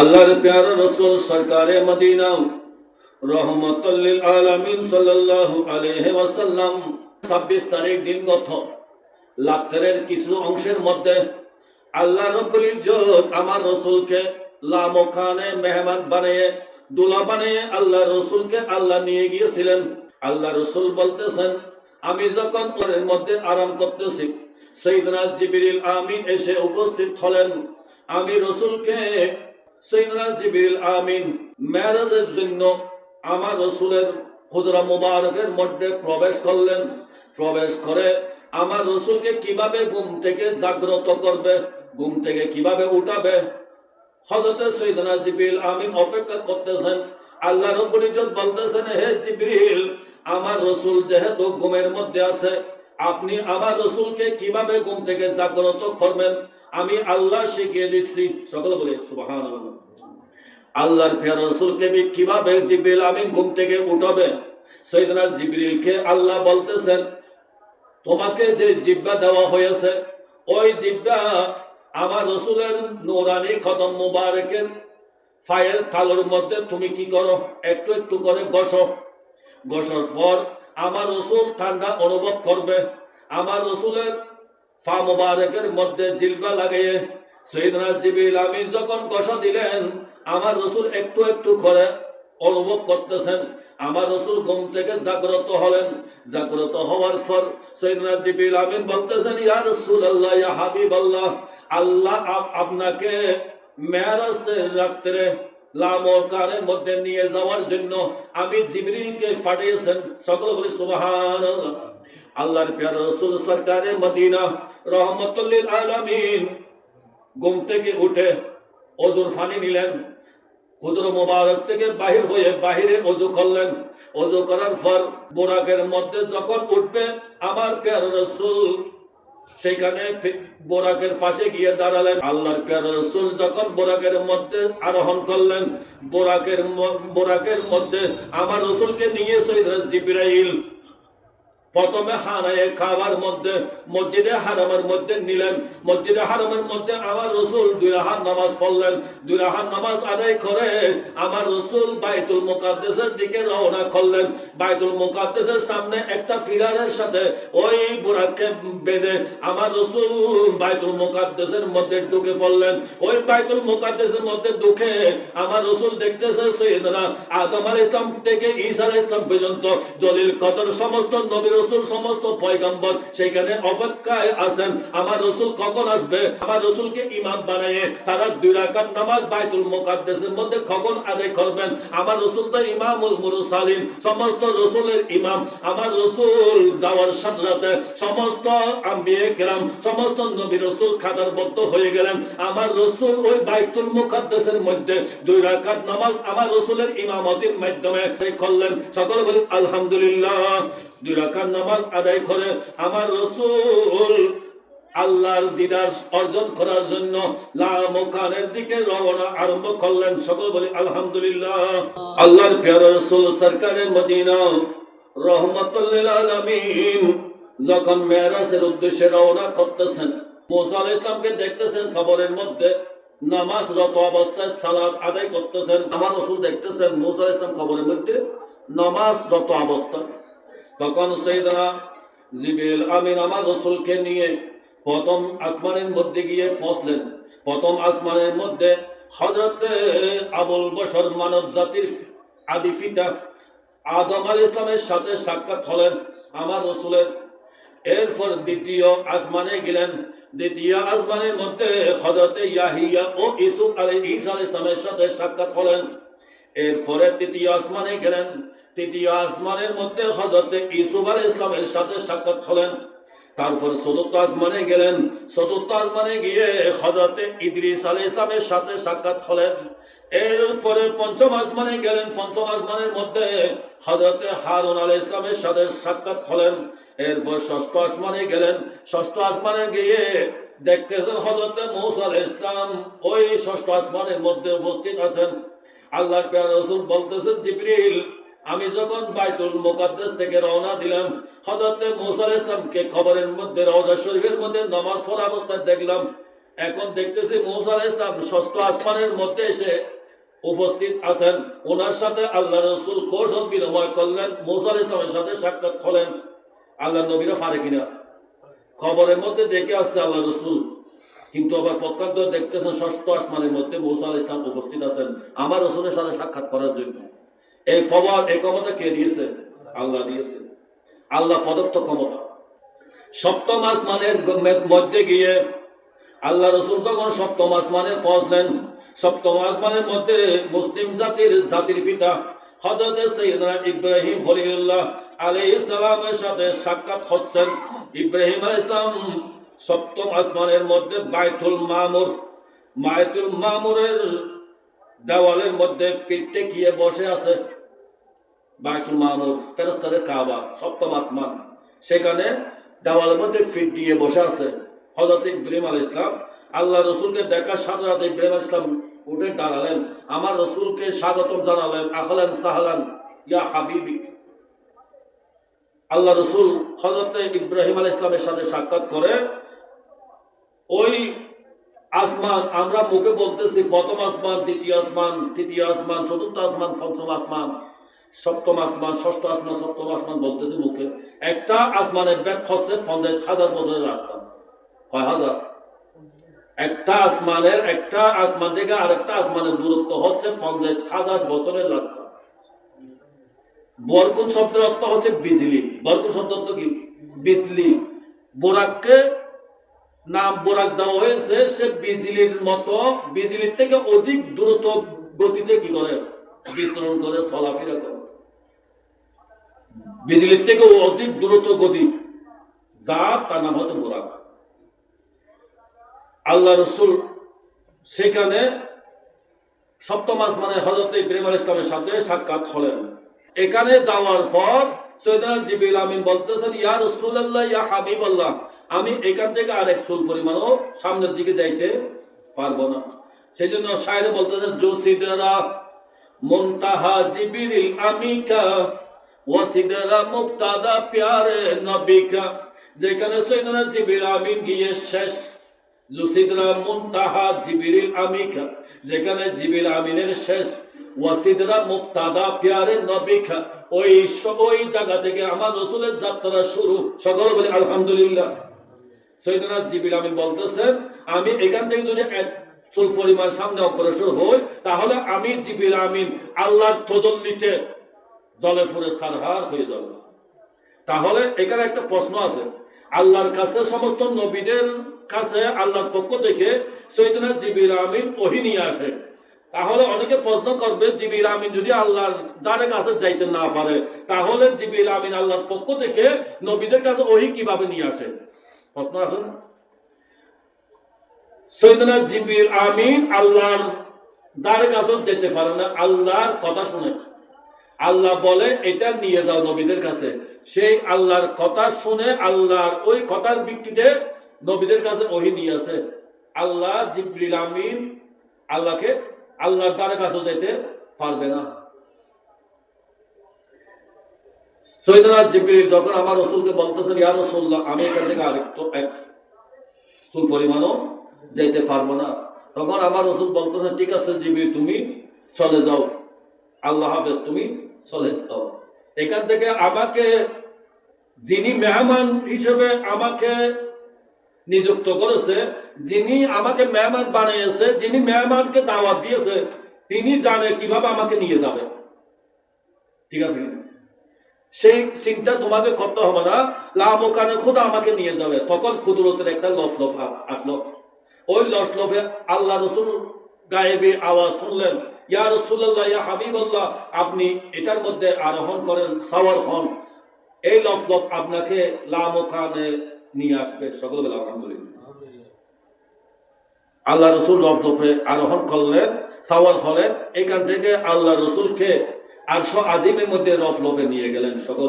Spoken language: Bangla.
আল্লাহর প্যার রসুল সরকারে মদিনা রহমতুল্লিল আলামিন সাল্লাল্লাহু আলাইহি ওয়াসাল্লাম। 26 তারিখ দিন গত। লাত্তের কিছু অংশের মধ্যে আল্লাহ রব্বুল ইজ্জত আমার রসুলকে লামখানে মেহমান বানিয়ে, দুলা বানিয়ে আল্লাহ রসুলকে আল্লাহ নিয়ে গিয়েছিলেন। আল্লাহ রসুল বলতেছেন, আমি যখন ওর মধ্যে আরাম করতেছি সৈদনা জিবিরিল আমিন এসে উপস্থিত হলেন। আমি রসুলকে জন্য আমার রসুলের খুদরা মুবারকের মধ্যে প্রবেশ করলেন। প্রবেশ করে আমার রসুলকে কীভাবে ঘুম থেকে জাগ্রত করবে, ঘুম থেকে কীভাবে উঠাবে? হজরতে আমিন অপেক্ষা করতেছেন। আল্লাহ রব্বুল ইজ্জত বলতেছেন, হে জিবরিল, আমার রসুল যেহেতু ঘুমের মধ্যে আছে, আপনি আমার রসুলকে কীভাবে ঘুম থেকে জাগ্রত করবেন? আমি আল্লাহ শিখিয়ে দিচ্ছি। সকলে বলে, সুবহানাল্লাহ। আল্লাহর ফের রসুলকে কীভাবে জিবরিল আমি ঘুম থেকে উঠাবে? সৈদনা জিবরিলকে আল্লাহ বলতেছেন, তোমাকে যে জিব্বা দেওয়া হয়েছে, ওই জিব্বা আমার রসুলের নোরানি কদম মুবারকের ফায়ের তালুর মধ্যে তুমি কি করো? একটু একটু করে বসো বসার পর আমার রসুল ঠান্ডা অনুভব করবে। আমার রসুলের ফা মধ্যে জিলবা লাগিয়ে জিবিল আমিন যখন কষা দিলেন, আমার রসুল একটু একটু করে অনুভব করতেছেন। আমার রসুল ঘুম থেকে জাগ্রত হলেন। জাগ্রত হওয়ার পর জিবিল আমিন বলতেছেন, ইয়া রাসূলুল্লাহ, ইয়া আল্লাহ আপ- আপনাকে মেরাজের রাত্রে লামকারের মধ্যে নিয়ে যাওয়ার জন্য আমি জিবরিলকে পাঠিয়েছেন। সকল বলি আল্লাহর প্যার রসুল সরকারে মদিনা, রহমতুল্লিল আলামিন ঘুম থেকে উঠে অজুর ফানি নিলেন। হুজুর মোবারক থেকে বাহির হয়ে বাহিরে অজু করলেন। অজু করার পর বোরাকের মধ্যে যখন উঠবে, আমার প্যার রসুল সেখানে বোরাকের পাশে গিয়ে দাঁড়ালেন। আল্লাহর প্যার রসুল যখন বোরাকের মধ্যে আরোহণ করলেন, বোরাকের বোরাকের মধ্যে আমার রসুলকে নিয়ে সৈদ জিব্রাইল প্রথমে হানায় খাবার মধ্যে, মসজিদে হারামের মধ্যে নিলেন। মসজিদে হারামের মধ্যে আমার রসুল দুই রাহাত নামাজ পড়লেন। দুই রাহাত নামাজ আদায় করে আমার রসুল বাইতুল মুকাদ্দেসের দিকে রওনা করলেন। বাইতুল মুকাদ্দেসের সামনে একটা ফিরারের সাথে ওই বুড়াকে বেঁধে আমার রসুল বাইতুল মুকাদ্দেসের মধ্যে ঢুকে পড়লেন। ওই বাইতুল মুকাদ্দেসের মধ্যে ঢুকে আমার রসুল দেখতেছে সৈয়দনা আদম আলাইহিস ইসলাম থেকে ঈসা ইসলাম পর্যন্ত। দলিল কদর সমস্ত নবী রসুল সমস্ত পয়গম্বর সেখানে অপেক্ষায় আছেন। আমার রসুল কখন আসবে? আমার রসুলকে ইমাম বানিয়ে তারা দুই রাকাত নামাজ বাইতুল মুকাদ্দেসের মধ্যে কখন আদায় করবেন? আমার রসুল তো ইমামুল মুরসালিন, সমস্ত রসুলের ইমাম। আমার রসুল যাওয়ার সাথে সাথে সমস্ত আম্বিয়ে কেরাম, সমস্ত নবী রসুল খাতারবদ্ধ হয়ে গেলেন। আমার রসুল ওই বাইতুল মুকাদ্দেসের মধ্যে দুই রাকাত নামাজ আমার রসুলের ইমামতির মাধ্যমে করলেন। সকলে বলি আলহামদুলিল্লাহ। দুই রাকাত নামাজ আদায় করে আমার রসুল আল্লাহর দিদার অর্জন করার জন্য লামকানের দিকে রওনা আরম্ভ করলেন। সকল বলি, আলহামদুলিল্লাহ। আল্লাহর প্যারা রসুল সরকারের মদিনা রহমতুল্লিল আলামিন, যখন মেরাজের উদ্দেশ্যে রওনা করতেছেন মুসা আলাইহিস ইসলামকে দেখতেছেন খবরের মধ্যে নামাজ রত অবস্থায় সালাত আদায় করতেছেন। আমার রসুল দেখতেছেন মুসা আলাইহিস ইসলাম খবরের মধ্যে নামাজ রত অবস্থায়। তখন সৈদনা জিবিল আমিন আমার রসুলকে নিয়ে প্রথম আসমানের মধ্যে গিয়ে পৌঁছলেন। প্রথম আসমানের মধ্যে হজরতে আবুল বসর মানব জাতির আদি পিতা আদম আল ইসলামের সাথে সাক্ষাৎ হলেন আমার রসুলের। এরপর দ্বিতীয় আসমানে গেলেন। দ্বিতীয় আসমানের মধ্যে হজরতে ইয়াহিয়া ও ইসুফ আলী আলাইহিস ইসলামের সাথে সাক্ষাৎ হলেন। এরপরে তৃতীয় আসমানে গেলেন। তৃতীয় আসমানের মধ্যে হজরতে আলী ইসলামের সাথে সাক্ষাৎ হলেন। তারপর চতুর্থ আসমানে গেলেন। চতুর্থ আসমানে গিয়ে হজরতে ইদ্রিস আলী ইসলামের সাথে সাক্ষাৎ হলেন। এরপরে পঞ্চম আসমানে গেলেন। পঞ্চম আসমানের মধ্যে হজরতে হারুন আল ইসলামের সাথে সাক্ষাৎ হলেন। এরপর ষষ্ঠ আসমানে গেলেন। ষষ্ঠ আসমানে গিয়ে দেখতেছেন হজরতে মৌসা ইসলাম ওই ষষ্ঠ আসমানের মধ্যে উপস্থিত আছেন। আল্লাহ রসুল বলতেছেন, জিবরিল, আমি যখন বাইতুল মুকাদ্দাস থেকে রওনা দিলাম, হযরতে মুসা ইসলামকে খবরের মধ্যে, রওজা শরীফের মধ্যে নামাজ পড়া অবস্থায় দেখলাম। এখন দেখতেছি মৌসা আলাইহিস ষষ্ঠ আসমানের মধ্যে এসে উপস্থিত আছেন। ওনার সাথে আল্লাহ রসুল কৌশল বিনিময় করলেন, মৌসা ইসলামের সাথে সাক্ষাৎ করলেন আল্লাহ নবীরা পারে কিনা খবরের মধ্যে দেখে আসছে আল্লাহ রসুল। কিন্তু আবার প্রত্যন্ত দেখতেছেন ষষ্ঠ আসমানের মধ্যে মৌসা আল ইসলাম উপস্থিত আছেন। আমার রসুলের সাথে সাক্ষাৎ করার জন্য। এই ফবর এই ক্ষমতা কে দিয়েছে? আল্লাহ দিয়েছে। আল্লাহ প্রদত্ত ক্ষমতা। সপ্তম আসমানের মধ্যে গিয়ে আল্লাহ রসুল তখন সপ্তম আসমানে ফজ নেন। সপ্তম আসমানের মধ্যে মুসলিম জাতির জাতির পিতা হজরত সৈয়দনা ইব্রাহিম হলিউল্লাহ আলাইহিস সালামের সাথে সাক্ষাৎ হচ্ছেন। ইব্রাহিম আলাইহিস ইসলাম সপ্তম আসমানের মধ্যে বাইতুল মামুর। বাইতুল মামুরের দেওয়ালের মধ্যে ফিরতে গিয়ে বসে আছে বাইতুল মামুর ফেরস্তাদের কাবা, সপ্তম আসমান। সেখানে দেওয়ালের মধ্যে ফিট দিয়ে বসে আছে হজরত ইব্রাহিম আল ইসলাম আল্লাহ রসুলকে দেখার সাথে সাথে আল ইসলাম উঠে দাঁড়ালেন। আমার রসুলকে স্বাগতম জানালেন, আহলান সাহলান, ইয়া হাবিবি। আল্লাহ রসুল হজরত ইব্রাহিম আল ইসলামের সাথে সাক্ষাৎ করে ওই আসমান, আমরা মুখে বলতেছি, প্রথম আসমান, দ্বিতীয় আসমান, তৃতীয় আসমান, চতুর্থ আসমান, পঞ্চম আসমান, সপ্তম আসমান, ষষ্ঠ আসমান, সপ্তম আসমান বলতেছি মুখে। একটা আসমানের ব্যাগ হচ্ছে পঞ্চাশ হাজার বছরের রাস্তা কয় হাজার? একটা আসমানের, একটা আসমান থেকে আরেকটা আসমানের দূরত্ব হচ্ছে পঞ্চাশ হাজার বছরের রাস্তা বরকুন শব্দের অর্থ হচ্ছে বিজলি। বরকুন শব্দ অর্থ কি? বিজলি। বোরাককে নাম বোরাক দেওয়া হয়েছে, সে বিজলির মতো, বিজলির থেকে অধিক দ্রুত গতিতে কি করে? বিতরণ করে, চলাফেরা করে। বিজলির থেকে অধিক দ্রুত গতি। যার তার নাম হচ্ছে বোরাক। আল্লাহ রসুল সেখানে সপ্তম আসমানে হজরত ইব্রাহিম আল ইসলামের সাথে সাক্ষাৎ হলেন। এখানে যাওয়ার পর আমি এখান থেকে আরেক সুল পরিমাণও সামনের দিকে যাইতে পারব না। সেই জন্য শায়রে বলতেছেন, জোসিদরা জিবিরিল আমিকা, ওয়াসিদরা মুক্তাদা নবিকা। যেখানে সৈয়দনা জিবিল আমিন গিয়ে শেষ, জুসিদরা মুনতাহা জিবিরিল আমিকা, যেখানে জিবিল আমিনের শেষ ওই জায়গা থেকে আমার যাত্রা শুরু। আলহামদুলিল্লাহ। আমিন বলতেছেন, আমি এখান থেকে যদি এক পরিমাণ সামনে অগ্রসর হই, তাহলে আমি জিবিল আমিন আল্লাহর তজল্লিতে জলে ফুরে সারহার হয়ে যাব। তাহলে এখানে একটা প্রশ্ন আছে। আল্লাহর কাছে সমস্ত নবীদের কাছে আল্লাহর পক্ষ থেকে সৈয়দনা জিবির আমিন ওহি নিয়ে আসে। তাহলে অনেকে প্রশ্ন করবে জিবির আমিন যদি আল্লাহর দ্বারের কাছে যাইতে না পারে, তাহলে জিবির আমিন আল্লাহর পক্ষ থেকে নবীদের কাছে ওহি কীভাবে নিয়ে আসে? প্রশ্ন আছে আমিন আল্লাহর দ্বারের কাছে যেতে পারে না, আল্লাহর কথা শুনে। আল্লাহ বলে, এটা নিয়ে যাও নবীদের কাছে। সেই আল্লাহর কথা শুনে আল্লাহর ওই কথার ভিত্তিতে নবীদের কাছে ওহি নিয়ে আসে। আল্লাহ জিব্রিল আমিন আল্লাহকে আল্লাহর দ্বারের কাছে যেতে পারবে না। জিব্রিল যখন আমার রসুলকে বলতেছেন, ইয়া রসুল্লাহ আমি এখান থেকে পরিমাণও পারব না। তখন আমার রসুল বলতেছে ঠিক আছে জিবির তুমি চলে যাও। আল্লাহ হাফেজ, তুমি চলে যাও। এখান থেকে আমাকে যিনি মেহমান হিসেবে আমাকে নিযুক্ত করেছে, যিনি আমাকে মেহমান বানিয়েছে, যিনি মেহমানকে দাওয়াত দিয়েছে, তিনি জানে কীভাবে আমাকে নিয়ে যাবে। ঠিক আছে সেই চিন্তা তোমাকে করতে হবে না। লামোকানে খোদা আমাকে নিয়ে যাবে। তখন কুদরতের একটা লফ লফ আসলো। ওই লফ লফে আল্লাহ রসুল গায়েবে আওয়াজ শুনলেন। ইয়া রসুল্লাহ ইয়া হাবিবাল্লাহ, আপনি এটার মধ্যে আরোহণ করেন, সাওয়ার হন। এই লফ লফ আপনাকে লামোকানে নিয়ে আসবে সকল বেলা আলহামদুলিল্লাহ। আল্লাহ রসুল লফ লফে আরোহণ করলেন সাওয়ার হলেন এখান থেকে আল্লাহ রসুলকে আরশো আজিমের মধ্যে রফ লফে নিয়ে গেলেন সকল